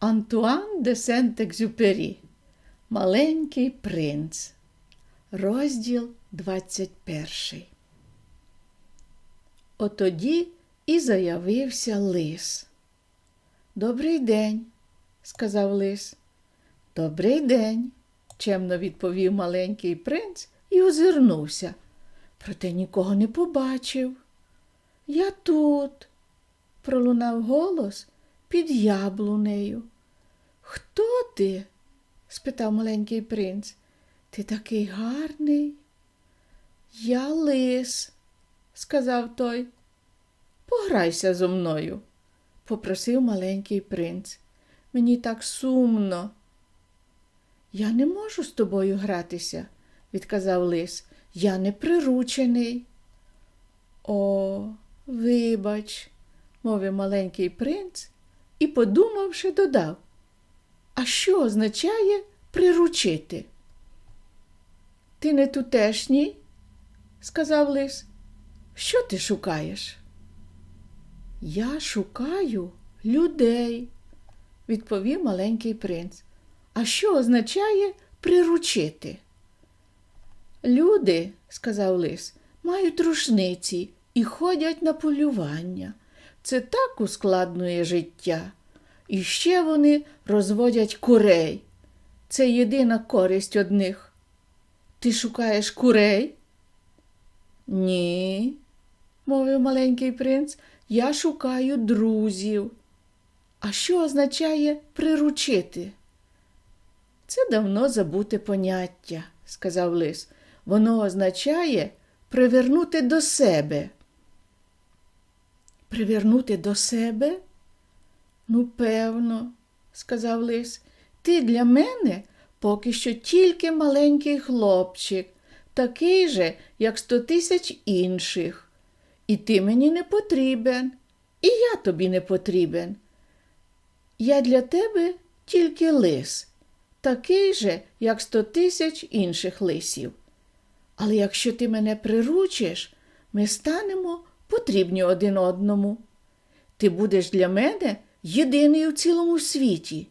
Антуан де Сент-Екзюпері Маленький принц. Розділ 21. Отоді і заявився лис. Добрий день, сказав лис. Добрий день, чемно відповів маленький принц і озирнувся, проте нікого не побачив. Я тут, пролунав голос під яблунею. Хто ти? спитав маленький принц. Ти такий гарний. Я лис, сказав той. Пограйся зо мною, попросив маленький принц. Мені так сумно. Я не можу з тобою гратися, відказав лис. Я не приручений. О, вибач, мовив маленький принц і, подумавши, додав. А що означає приручити? Ти не тутешній, сказав лис. Що ти шукаєш? Я шукаю людей, відповів маленький принц. А що означає приручити? Люди, сказав лис, мають рушниці і ходять на полювання. Це так ускладнює життя. І ще вони розводять курей. Це єдина користь одних. Ти шукаєш курей? Ні, мовив маленький принц, я шукаю друзів. А що означає приручити? Це давно забуте поняття, сказав лис. Воно означає привернути до себе. Привернути до себе? Ну, певно, сказав лис, ти для мене поки що тільки маленький хлопчик, такий же, як сто тисяч інших. І ти мені не потрібен, і я тобі не потрібен. Я для тебе тільки лис, такий же, як сто тисяч інших лисів. Але якщо ти мене приручиш, ми станемо потрібні один одному. Ти будеш для мене єдиний у цілому світі,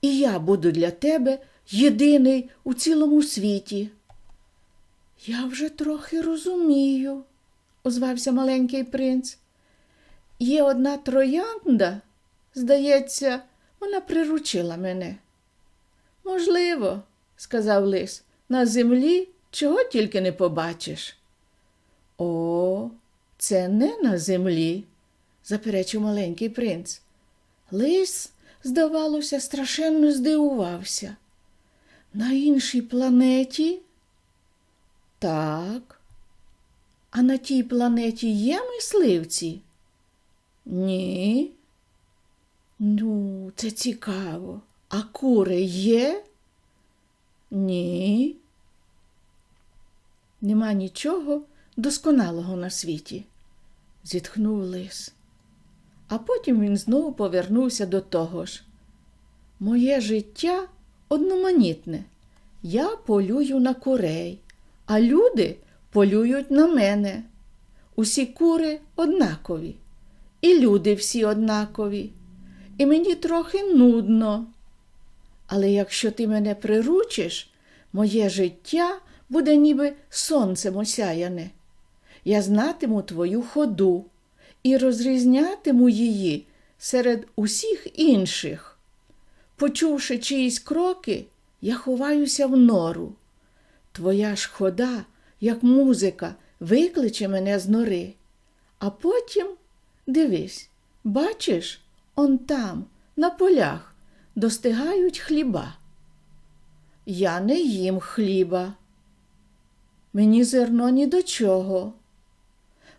і я буду для тебе єдиний у цілому світі. Я вже трохи розумію, озвався маленький принц. Є одна троянда, здається, вона приручила мене. Можливо, сказав лис, на землі чого тільки не побачиш. О, це не на землі, заперечив маленький принц. Лис, здавалося, страшенно здивувався. На іншій планеті? Так. А на тій планеті є мисливці? Ні. Ну, це цікаво. А кури є? Ні. Нема нічого досконалого на світі, зітхнув лис. А потім він знову повернувся до того ж. Моє життя одноманітне. Я полюю на курей, а люди полюють на мене. Усі кури однакові, і люди всі однакові, і мені трохи нудно. Але якщо ти мене приручиш, моє життя буде ніби сонцем осяяне. Я знатиму твою ходу і розрізнятиму її серед усіх інших. Почувши чиїсь кроки, я ховаюся в нору. Твоя ж хода, як музика, викличе мене з нори. А потім дивись, бачиш, он там, на полях, достигають хліба. Я не їм хліба. Мені зерно ні до чого.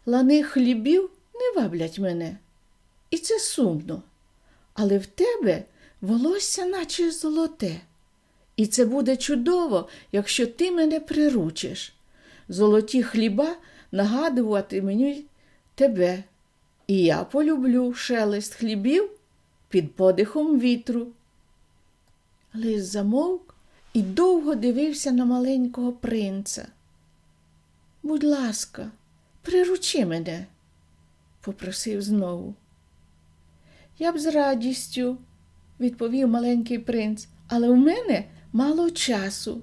Лани хлібів не ваблять мене. І це сумно. Але в тебе волосся, наче золоте. І це буде чудово, якщо ти мене приручиш. Золоті хліба нагадувати мені тебе. І я полюблю шелест хлібів під подихом вітру. Лис замовк і довго дивився на маленького принца. Будь ласка, приручи мене, попросив знову. Я б з радістю, відповів маленький принц, але в мене мало часу.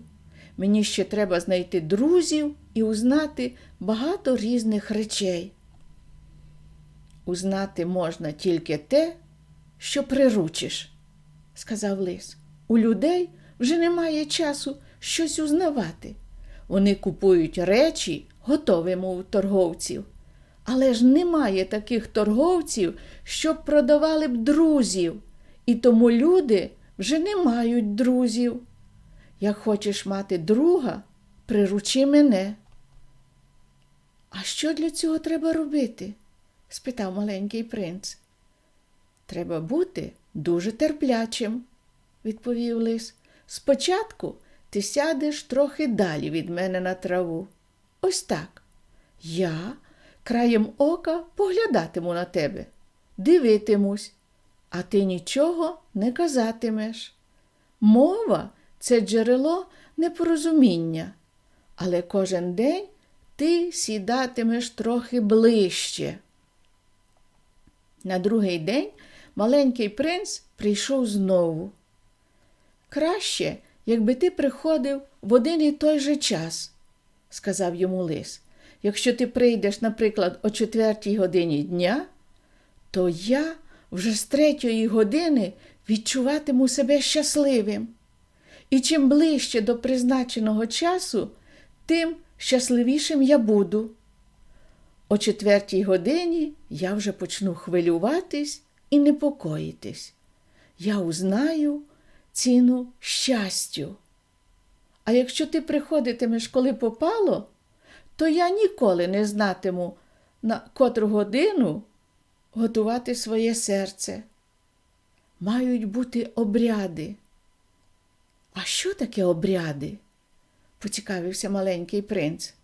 Мені ще треба знайти друзів і узнати багато різних речей. Узнати можна тільки те, що приручиш, сказав лис. У людей вже немає часу щось узнавати. Вони купують речі, готовими у торговців. Але ж немає таких торговців, щоб продавали б друзів, і тому люди вже не мають друзів. Як хочеш мати друга, приручи мене. А що для цього треба робити? спитав маленький принц. Треба бути дуже терплячим, відповів лис. Спочатку ти сядеш трохи далі від мене на траву. Ось так. Я краєм ока поглядатиму на тебе, дивитимусь, а ти нічого не казатимеш. Мова це джерело непорозуміння, але кожен день ти сідатимеш трохи ближче. На другий день маленький принц прийшов знову. Краще, якби ти приходив в один і той же час, сказав йому лис. Якщо ти прийдеш, наприклад, о четвертій годині дня, то я вже з третьої години відчуватиму себе щасливим. І чим ближче до призначеного часу, тим щасливішим я буду. О четвертій годині я вже почну хвилюватись і непокоїтись. Я узнаю ціну щастю. А якщо ти приходитимеш, коли попало, то я ніколи не знатиму, на котру годину готувати своє серце. Мають бути обряди. А що таке обряди? поцікавився маленький принц.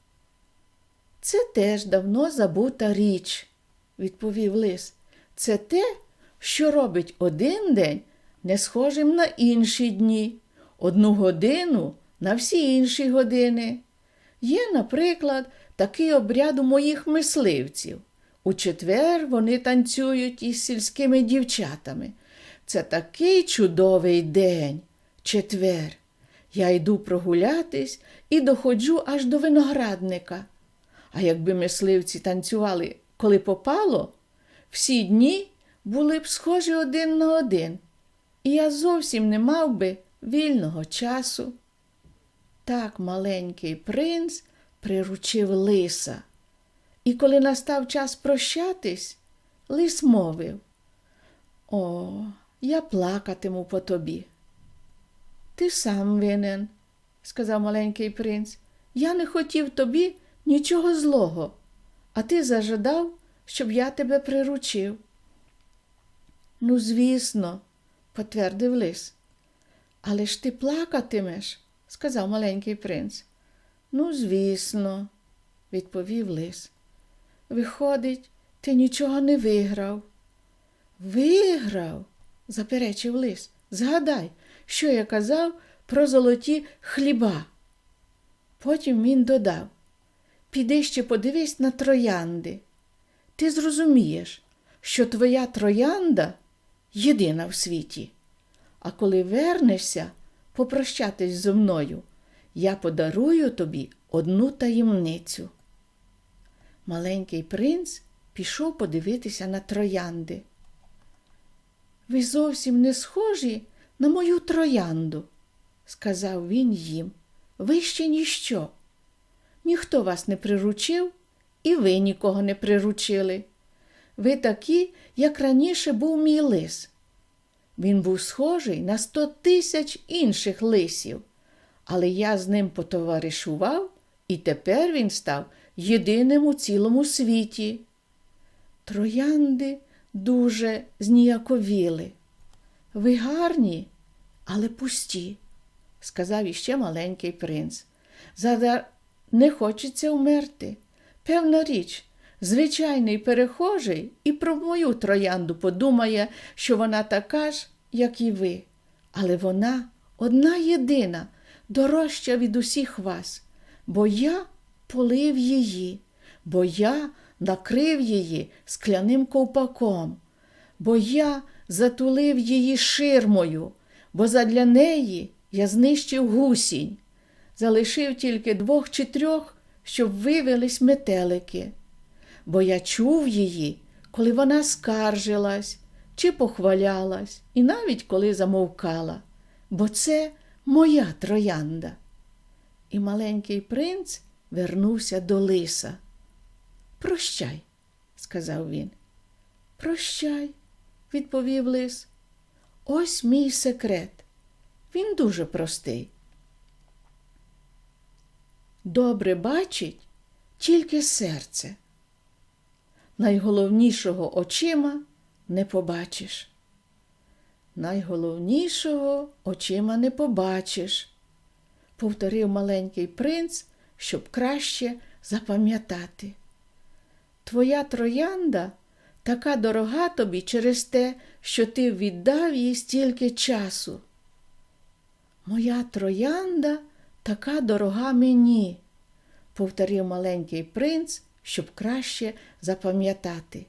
Це теж давно забута річ, відповів лис. Це те, що робить один день не схожим на інші дні, одну годину на всі інші години. Є, наприклад, такий обряд у моїх мисливців. У четвер вони танцюють із сільськими дівчатами. Це такий чудовий день, четвер. Я йду прогулятись і доходжу аж до виноградника. А якби мисливці танцювали, коли попало, всі дні були б схожі один на один, і я зовсім не мав би вільного часу. Так маленький принц приручив лиса. І коли настав час прощатись, лис мовив О, я плакатиму по тобі. Ти сам винен, сказав маленький принц. Я не хотів тобі нічого злого, а ти зажадав, щоб я тебе приручив. Ну, звісно, потвердив лис. Але ж ти плакатимеш, сказав маленький принц. Ну, звісно, відповів лис. Виходить, ти нічого не виграв. Виграв, заперечив лис. Згадай, що я казав про золоті хліба. Потім він додав Піди ще подивись на троянди. Ти зрозумієш, що твоя троянда єдина в світі. А коли вернешся попрощатись зо мною, я подарую тобі одну таємницю. Маленький принц пішов подивитися на троянди. Ви зовсім не схожі на мою троянду, сказав він їм. Ви ще ніщо. Ніхто вас не приручив, і ви нікого не приручили. Ви такі, як раніше був мій лис. Він був схожий на сто тисяч інших лисів, але я з ним потоваришував, і тепер він став єдиним у цілому світі. Троянди дуже зніяковіли. Ви гарні, але пусті, сказав іще маленький принц. Задар не хочеться вмерти. Певна річ, звичайний перехожий і про мою троянду подумає, що вона така ж, як і ви. Але вона одна єдина, дорожча від усіх вас, бо я полив її, бо я накрив її скляним ковпаком, бо я затулив її ширмою, бо задля неї я знищив гусінь, залишив тільки двох чи трьох, щоб вивелись метелики, бо я чув її, коли вона скаржилась чи похвалялась, і навіть коли замовкала, бо це моя троянда. І маленький принц вернувся до лиса. Прощай, сказав він. Прощай, відповів лис. Ось мій секрет. Він дуже простий. Добре бачить тільки серце. Найголовнішого очима не побачиш. Найголовнішого очима не побачиш, повторив маленький принц, щоб краще запам'ятати. Твоя троянда така дорога тобі через те, що ти віддав їй стільки часу. Моя троянда така дорога мені, повторив маленький принц, щоб краще запам'ятати.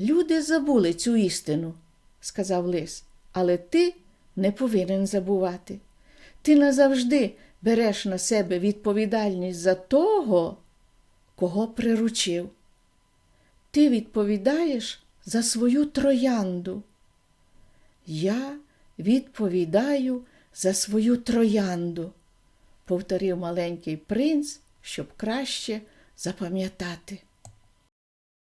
Люди забули цю істину, сказав лис, але ти не повинен забувати. Ти назавжди береш на себе відповідальність за того, кого приручив. Ти відповідаєш за свою троянду. Я відповідаю за свою троянду, повторив маленький принц, щоб краще запам'ятати.